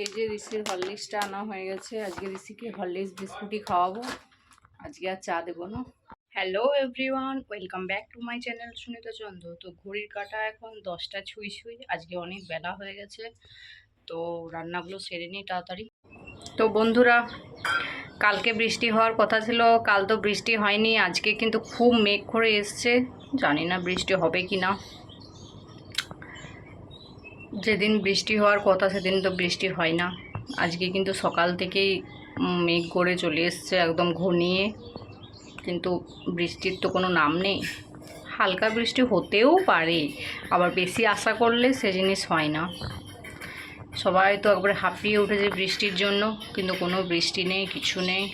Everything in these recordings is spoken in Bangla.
এই যে ঋষির হরলিক্সটা আনা হয়ে গেছে। আজকে ঋষিকে হরলিক্স বিস্কুটই খাওয়াবো। আজকে আর চা দেবো না। Hello everyone welcome back to my channel Sunita Chandra তো ঘড়ির কাটা এখন দশটা ছুঁই ছুঁই, আজকে অনেক বেলা হয়ে গেছে। তো রান্নাগুলো সেরে নিই তাড়াতাড়ি। তো বন্ধুরা, কালকে বৃষ্টি হওয়ার কথা ছিল, কাল তো বৃষ্টি হয়নি, আজকে কিন্তু খুব মেঘ করে এসছে। জানি না বৃষ্টি হবে কি না যেদিন বৃষ্টি হওয়ার কথা, সেদিন তো বৃষ্টি হয় না। আজকে কিন্তু সকাল থেকেই মেঘ করে চলে এসছে, একদম ঘনিয়ে। কিন্তু বৃষ্টির তো কোনো নাম নেই। হালকা বৃষ্টি হতেও পারে, আবার বেশি আশা করলে সে জিনিস হয় না। সবাই তো একবারে হাঁপিয়ে উঠেছে বৃষ্টির জন্য, কিন্তু কোনো বৃষ্টি নেই, কিছু নেই।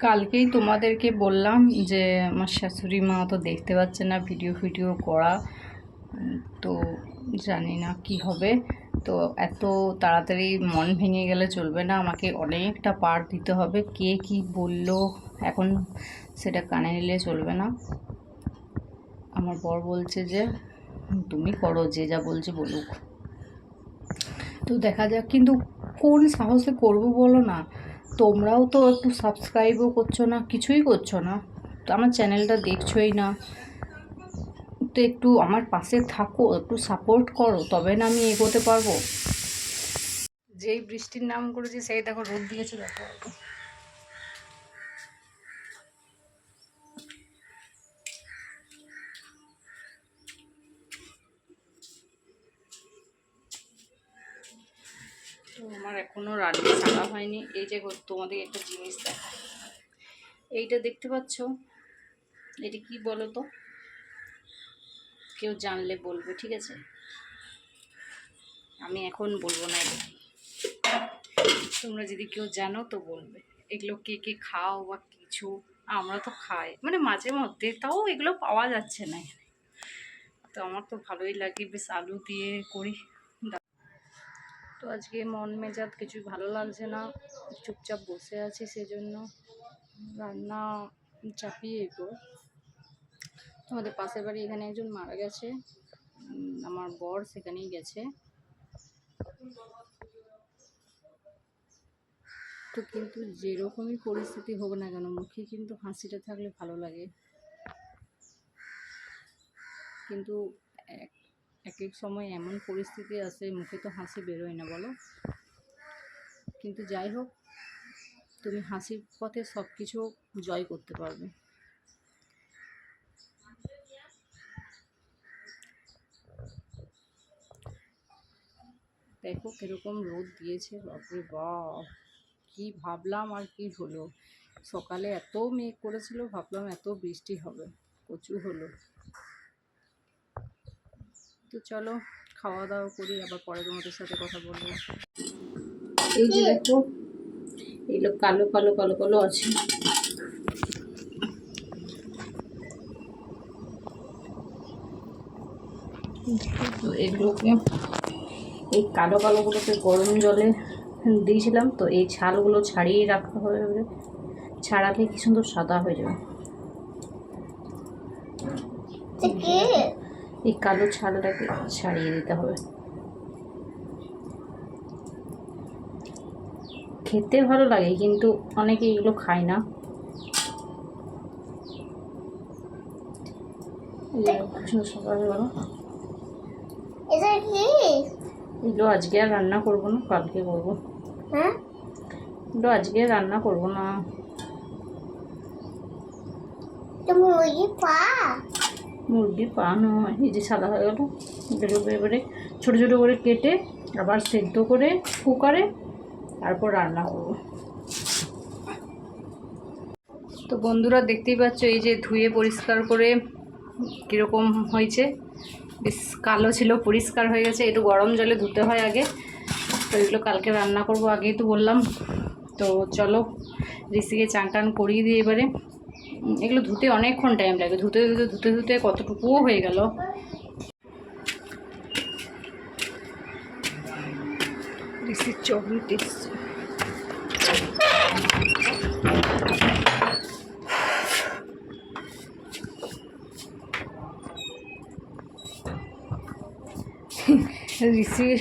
কালকেই তোমাদেরকে বললাম যে, আমার শাশুড়ি মা তো দেখতে পাচ্ছে না, ভিডিও ফিডিও করা। তো জানি না কি হবে। তো এত তাড়াতাড়ি মন ভেঙে গেলে চলবে না। আমাকে অনেকটা পার দিতে হবে। কে কি বলল, এখন সেটা কানে নিলে চলবে না। আমার বর বলছে যে, তুমি করো, যে যা বলছে বলুক। তো দেখা যাক, কিন্তু কোন সাহসে করব বলো না? তোমরাও তো একটু সাবস্ক্রাইবও করছ না, কিছুই করছ না। তো আমার চ্যানেলটা দেখছোই না। তো একটু আমার পাশে থাকো, একটু সাপোর্ট করো, তবে না আমি এগোতে পারব। যেই বৃষ্টির নাম করেছি, সেই দেখো রোদ দিয়েছে, দেখো। আমার এখনও রান্না ছাড়া হয়নি। এই যে তোমাদের একটা জিনিস দেখা এইটা দেখতে পাচ্ছ? এটা কি বলো তো কেউ জানলে বলবে, ঠিক আছে? আমি এখন বলব না তোমরা যদি কেউ জানো তো বলবে। এগুলো কে কে খাও বা কিছু, আমরা তো খাই। মানে মাঝে মধ্যে তাও এগুলো পাওয়া যাচ্ছে না তো আমার তো ভালোই লাগে, বেশ আলু দিয়ে করি। তো আজকে মন মেজাজ কিছুই ভালো লাগছে না। চুপচাপ বসে আছি, সেজন্য রান্না চাপিয়ে এগো আমাদের পাশের বাড়ি এখানে একজন মারা গেছে। আমার বর সেখানেই গেছে। তো কিন্তু যেরকমই পরিস্থিতি হোক না কেন, মুখে কিন্তু হাসিটা থাকলে ভালো লাগে। কিন্তু এক এক সময় এমন পরিস্থিতি আসে মুখে তো হাসি বেরোয় না, বলো? কিন্তু যাই হোক, তুমি হাসির পথে সব কিছু জয় করতে পারবে। দেখো কীরকম রোদ দিয়েছে, বাপরে বাপ! কি ভাবলাম আর কি হলো? সকালে এত মেঘ করেছিল, ভাবলাম এত বৃষ্টি হবে প্রচুর হলো। তো চলো খাওয়া দাওয়া করি, আবার পরে তোমাদের সাথে কথা বলব। এই যে দেখো এগুলো কালো কালো কালো কালো আছে। এগুলোকে এই কালো কালোগুলোকে গরম জলে দিয়েছিলাম তো এই ছালগুলো ছাড়িয়ে রাখতে হবে। ছাড়ালে কি সুন্দর সাদা হয়ে যাবে। এই কালো ছালটাকে ছাড়িয়ে দিতে হবে। খেতে ভালো লাগে কিন্তু অনেকে এগুলো খায় না। সকালবেলা এটা কি? এগুলো আজকে আর রান্না করব না কালকে করব। হ্যাঁ? এগুলো আজকে আর রান্না করব না। মুরগি পা? নয় এই যে সাদা হয়ে গেলো। এগুলোকে এবারে ছোটো ছোটো করে কেটে আবার সেদ্ধ করে কুকারে তারপর রান্না করব। তো বন্ধুরা দেখতেই পাচ্ছ এই যে ধুয়ে পরিষ্কার করে কীরকম হয়েছে। বেশ কালো ছিল, পরিষ্কার হয়ে গেছে। একটু গরম জলে ধুতে হয় আগে। তো এগুলো কালকে রান্না করব, আগেই তো বললাম। তো চলো, ঋষিকে চান টান করিয়ে দিই এবারে। এগুলো ধুতে অনেকক্ষণ টাইম লাগে। ধুতে ধুতে ধুতে ধুতে কতটুকুও হয়ে গেল। ঋষির চকলেট ঋষির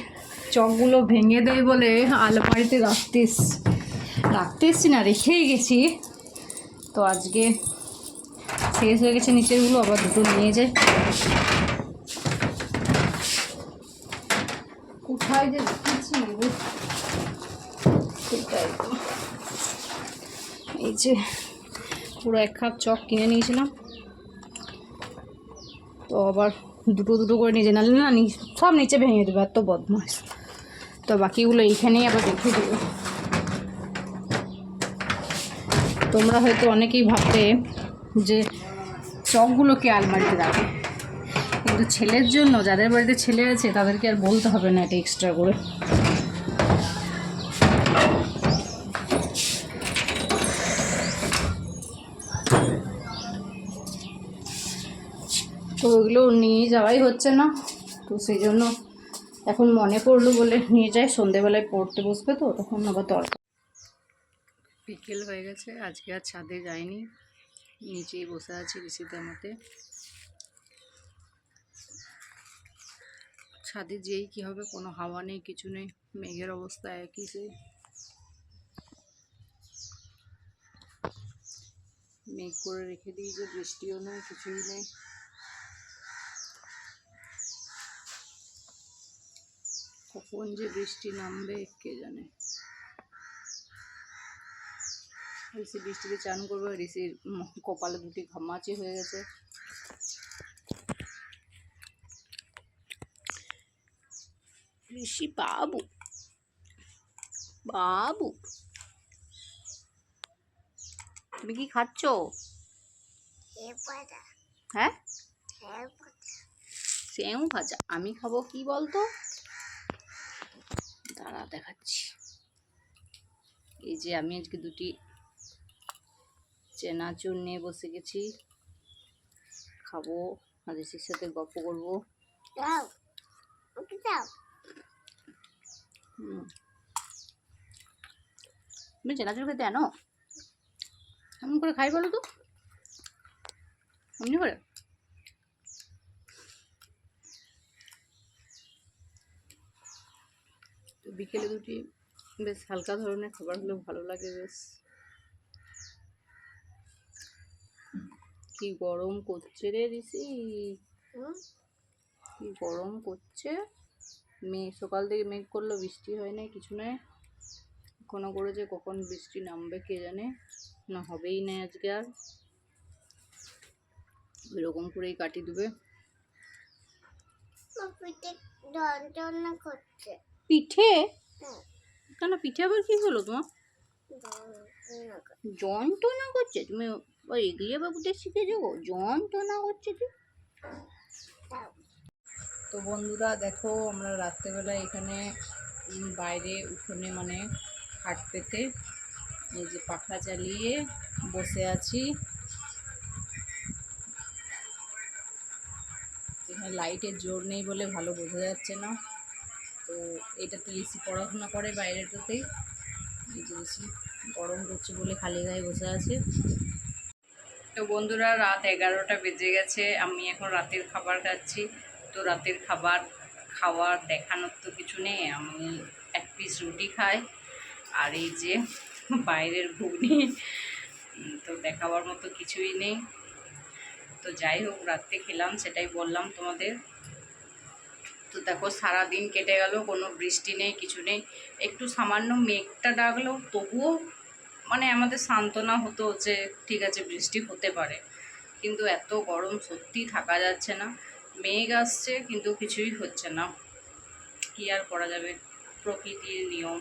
চকগুলো ভেঙে দেয় বলে আলমারিতে রাখতে রাখতে এসছি না, রেখেই গেছি। তো আজকে শেষ হয়ে গেছে নিচেরগুলো, আবার দুটো নিয়ে যায় কোথায় যে রেখেছি সেটাই। এই যে পুরো এক কাপ চক কিনে নিয়েছিলাম। তো আবার দুটো দুটো করে নিজে নালে না সব নিচে ভেঙে দেবে, এত বদমাস তো বাকিগুলো এইখানেই আবার রেখে দেবে। তোমরা হয়তো অনেকেই ভাববে যে চকগুলোকে আলমারিতে রাখে? কিন্তু ছেলের জন্য, যাদের বাড়িতে ছেলে আছে, তাদেরকে আর বলতে হবে না এটা এক্সট্রা করে। তো ওইগুলো নিয়ে যাওয়াই হচ্ছে না। তো সেই জন্য এখন মনে পড়ল বলে নিয়ে যাই, সন্ধেবেলায় পড়তে বসবে তো, তখন আবার দরকার। বিকেল হয়ে গেছে, আজকে আর ছাদে যাইনি নিচেই বসে আছি ঋষিদের মতে। ছাদে যেই কি হবে, কোনো হাওয়া নেই, কিছু নেই, মেঘের অবস্থা একই সে মেঘ করে রেখে দিয়েছে, বৃষ্টিও নেই, কিছুই নেই। কখন যে বৃষ্টি নামবে কে জানে। ঋষি বৃষ্টিতে চান করবে ঋষির কপালে দুটি ঘামাচি হয়ে গেছে। ঋষি বাবু বাবু তুমি কি খাচ্ছ? হ্যাঁ? সেও ভাজা। আমি খাব কি বলতো? দাঁড়া দেখাচ্ছি। এই যে আমি আজকে দুটি চেনাচুর নিয়ে বসে গেছি। খাব আদেশের সাথে গল্প করব। তুমি চেনাচুর খেতে আনো? এমন করে খাই বলো তো? এমনি করে? বিকেলে দুটি বেশ হালকা ধরনের খাবার হলেও ভালো লাগে বেশ। কি গরম করছে রে ঋষি? হুম? কি গরম করছে? মেঘ সকাল থেকে মেঘ করল বৃষ্টি হয় না কিছু নাই। এখনও করেছে কখন বৃষ্টি নামবে কে জানে? না হবেই না আজকে আর। এরকম করেই কাটি দেবে। যন্ত্রণা করছে? পিঠে? কেন পিঠে আবার কি হলো তোমার? যন্ত্রণা করছে। তুমি ওই এগিয়ে বাবুদের শিখেছো গো। যন্ত্রণা করছে দাও তো বন্ধুরা, দেখো, আমরা রাত্রেবেলা এখানে বাইরে উঠোনে মানে খাট পেতে এই যে পাখা চালিয়ে বসে আছি। এখানে লাইটের জোর নেই বলে ভালো বোঝা যাচ্ছে না। তো এটাতে ঋষি পড়াশোনা করে বাইরেটাতেই এই যে গরম করছে বলে খালি গায়ে বসে আছে। তো বন্ধুরা, রাত এগারোটা বেজে গেছে, আমি এখন রাতের খাবার খাচ্ছি। তো রাতের খাবার খাওয়ার দেখানোর তো কিছু নেই, আমি এক পিস রুটি খাই। আর এই যে বাইরের ঘুগনি তো দেখাবার মতো কিছুই নেই। তো যাই হোক, রাত্রে খেলাম, সেটাই বললাম তোমাদের। তো দেখো সারা দিন কেটে গেল, কোনো বৃষ্টি নেই, কিছু নেই। একটু সামান্য মেঘটা ডাকলো তবুও মানে আমাদের সান্ত্বনা হতো যে ঠিক আছে, বৃষ্টি হতে পারে। কিন্তু এত গরম সত্যি থাকা যাচ্ছে না। মেঘ আসছে, কিন্তু কিছুই হচ্ছে না। কি আর করা যাবে? প্রকৃতির নিয়ম।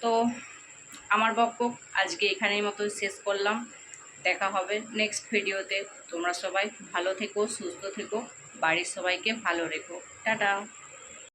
তো, আমার বক্তব্য আজকে এখানেই মতো শেষ করলাম। দেখা হবে নেক্সট ভিডিওতে তোমরা সবাই ভালো থেকো, সুস্থ থেকো। বাড়ির সবাইকে ভালো রেখো। টাটা।